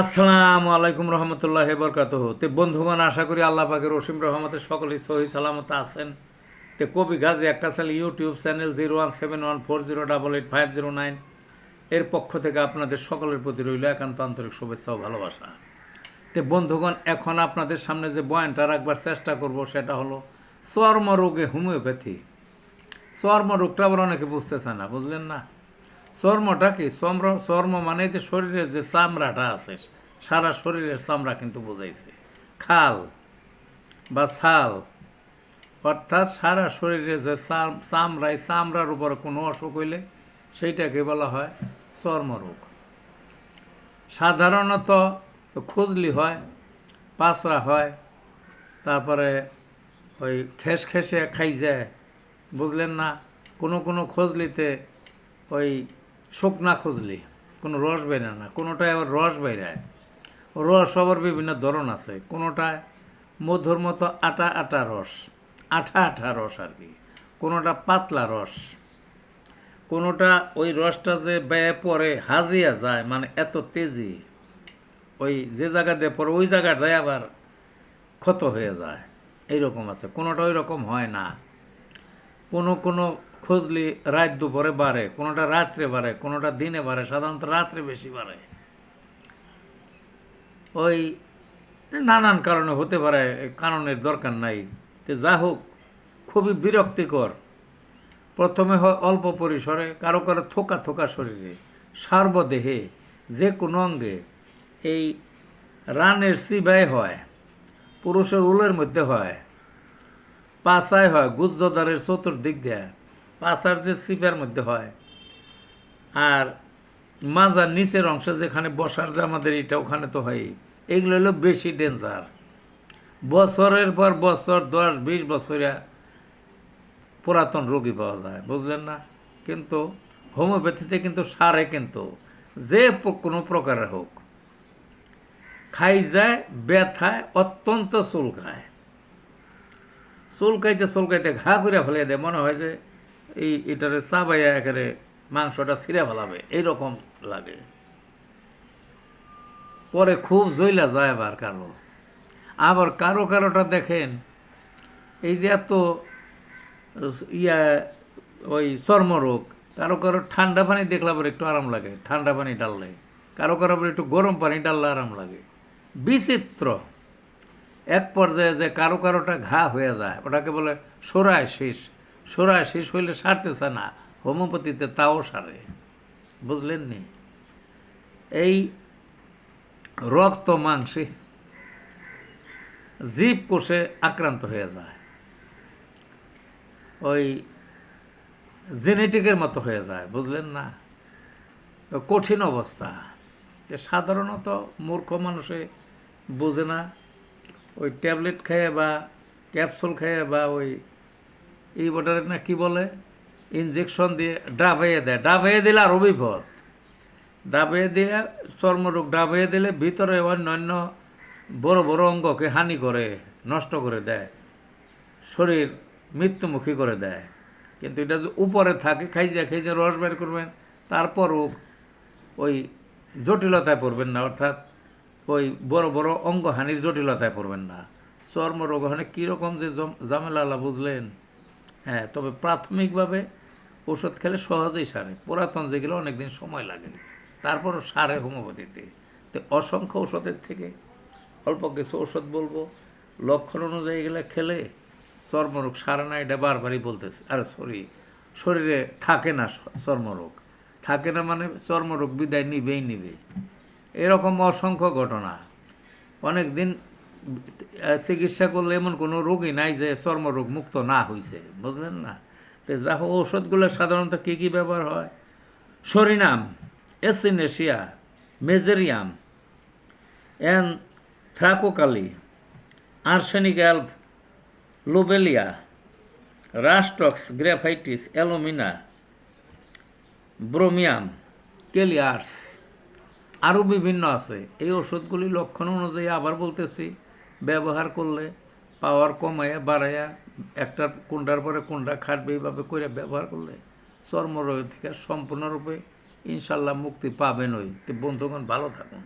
আসসালামু আলাইকুম রহমতুল্লাহ বরকাত তে বন্ধুগণ, আশা করি আল্লাহ পাকের রসিম রহমতের সকলেই সহি সালামত আছেন। তে কবি Gazi একাসাল YouTube channel zero one seven one four zero double eight five zero nine এর পক্ষ থেকে আপনাদের সকলের প্রতি রইল একান্ত আন্তরিক শুভেচ্ছা ও ভালোবাসা। তে বন্ধুগণ, এখন আপনাদের সামনে যে বয়ানটা রাখবার চেষ্টা করব সেটা হলো, চর্মরোগে হোমিওপ্যাথি। চর্মরোগটা আবার অনেকে বুঝতেছে না, বুঝলেন না? চর্মটা কি? চর্ম চর্ম মানে যে শরীরের যে চামড়াটা আছে, সারা শরীরের চামড়া কিন্তু বোঝাইছে। খাল বা ছাল, অর্থাৎ সারা শরীরে যে চাম- চামড়ায় চামড়ার উপরে কোনো অসুখ হইলে সেইটাকে বলা হয় চর্মরোগ। সাধারণত খুজলি হয় পাঁচরা হয়, তারপরে ওই খেস খেসে খাই যায় বুঝলেন না? কোনো কোনো খজলিতে ওই শুকনা খুজলি, কোনো রস বেরে না, কোনোটায় আবার রস বেরায়। রস আবার বিভিন্ন ধরন আছে, কোনোটায় মধুর মতো আটা আটা রস, আঠা আঠা রস আর কি, কোনোটা পাতলা রস, কোনোটা ওই রসটা যে ব্যয় পরে হাজিয়া যায় মানে এত তেজি, ওই যে জায়গা দিয়ে পরে ওই জায়গাটায় আবার ক্ষত হয়ে যায়, এইরকম আছে, কোনোটা ওই রকম হয় না। কোনো কোনো খুঁজলি রাত দুপুরে বাড়ে, কোনোটা রাত্রে বাড়ে, কোনোটা দিনে বাড়ে, সাধারণত রাত্রে বেশি বাড়ে। ওই নানান কারণে হতে পারে, কারণের দরকার নাই। তো যা হোক, খুবই বিরক্তিকর। প্রথমে অল্প পরিসরে, কারও কারও থোকা থোকা শরীরে, সার্বদেহে, যে কোনো অঙ্গে। এই রানের সিবাই হয়, পুরুষের উলের মধ্যে হয় পাশায় হয় গুজ্জদারের চতুর্দিক দিয়ে। পাশার যে সিপের মধ্যে হয়, আর মাজার নিচের অংশ যেখানে বসার যে আমাদের এটা, ওখানে তো হয় এগুলো হলো বেশি ডেঞ্জার বছরের পর বছর, দশ, বিশ বছরিয়া পুরাতন রোগী পাওয়া যায়, বুঝলেন না? কিন্তু হোমিওপ্যাথিতে কিন্তু সারে কিন্তু, যে কোনো প্রকারের হোক। খাই যায়, ব্যথায়, অত্যন্ত চুলকায়। চুলকাইতে চুলকাইতে ঘা করে ফেলে দেয়, মনে হয় যে এই এটারে চাবাইয়া একেবারে মাংসটা ছিঁড়ে ফেলাবে, এইরকম লাগে। পরে খুব জইলা যায় আবার কারও। আবার কারও কারোটা দেখেন, এই যে এত, ইয়া, ওই চর্মরোগ, কারও কারও ঠান্ডা পানি দেখলে আবার একটু আরাম লাগে, ঠান্ডা পানি ডাললে। কারও কারও আবার একটু গরম পানি ডাললে আরাম লাগে। বিচিত্র। এক পর্যায়ে যে কারও কারোটা ঘা হয়ে যায়, ওটাকে বলে সোরায় শীষ সোরায় শীষ হইলে সারতেছে না, হোমিওপ্যাথিতে তাও সারে। বুঝলেন নি? এই রক্ত মাংসে জীব কোষে আক্রান্ত হয়ে যায়। ওই জেনেটিকের মতো হয়ে যায়, বুঝলেন না? কঠিন অবস্থা। সাধারণত মূর্খ মানুষে বোঝে না, ওই ট্যাবলেট খেয়ে বা ক্যাপসুল খেয়ে বা ওই এই বটারে না কি বলে? ইনজেকশন দিয়ে ডাবাইয়ে দেয়। ডাবাইয়ে দিলে আরও বিপদ ডাবাইয়ে দিলে চর্মরোগ ডাবাইয়ে দিলে ভিতরে অন্যান্য বড় বড় অঙ্গকে হানি করে, নষ্ট করে দেয়। শরীর মৃত্যুমুখী করে দেয়। কিন্তু এটা উপরে থাকে, খাইজা খাইজা রস বের করবেন, তারপরও ওই জটিলতায় পড়বেন না, অর্থাৎ ওই বড় বড় অঙ্গহানির জটিলতায় পড়বেন না। চর্মরোগ ওখানে কীরকম যে জম- ঝামেলা আল্লাহ বুঝলেন? হ্যাঁ তবে প্রাথমিকভাবে ওষুধ খেলে সহজেই সারে। পুরাতন যেগুলো অনেক দিন সময় লাগে। তারপরও সারে হোমিওপ্যাথিতে। তো অসংখ্য ওষুধের থেকে অল্প কিছু ওষুধ বলব। লক্ষণ অনুযায়ী এগুলো খেলে চর্মরোগ সারে না, এটা বারবারই বলতেছে। আরে সরি শরীরে থাকে না চর্মরোগ। থাকে না মানে চর্মরোগ বিদায় নিবেই নিবে। এরকম অসংখ্য ঘটনা। অনেক দিন চিকিৎসা করলে এমন কোনো রোগই নাই যে চর্মরোগ মুক্ত না হয়েছে বুঝলেন না? তো যা হোক ওষুধগুলো সাধারণত কী কী ব্যবহার হয়? সরিনাম, এসিনেশিয়া, mezereum anthracokali, arsenic অ্যালভ lobelia, rhus tox, graphites, alumina, bromium, কেলিয়ার্স আরও বিভিন্ন আছে। এই ওষুধগুলি লক্ষণ অনুযায়ী আবার বলতেছি ব্যবহার করলে পাওয়ার কমাইয়া বাড়াইয়া একটা কোনটার পরে কোনটা খাটবে, এইভাবে করে ব্যবহার করলে চর্মরোগ থেকে সম্পূর্ণরূপে ইনশাল্লাহ মুক্তি পাবেনই। তো বন্ধুগণ, ভালো থাকুন।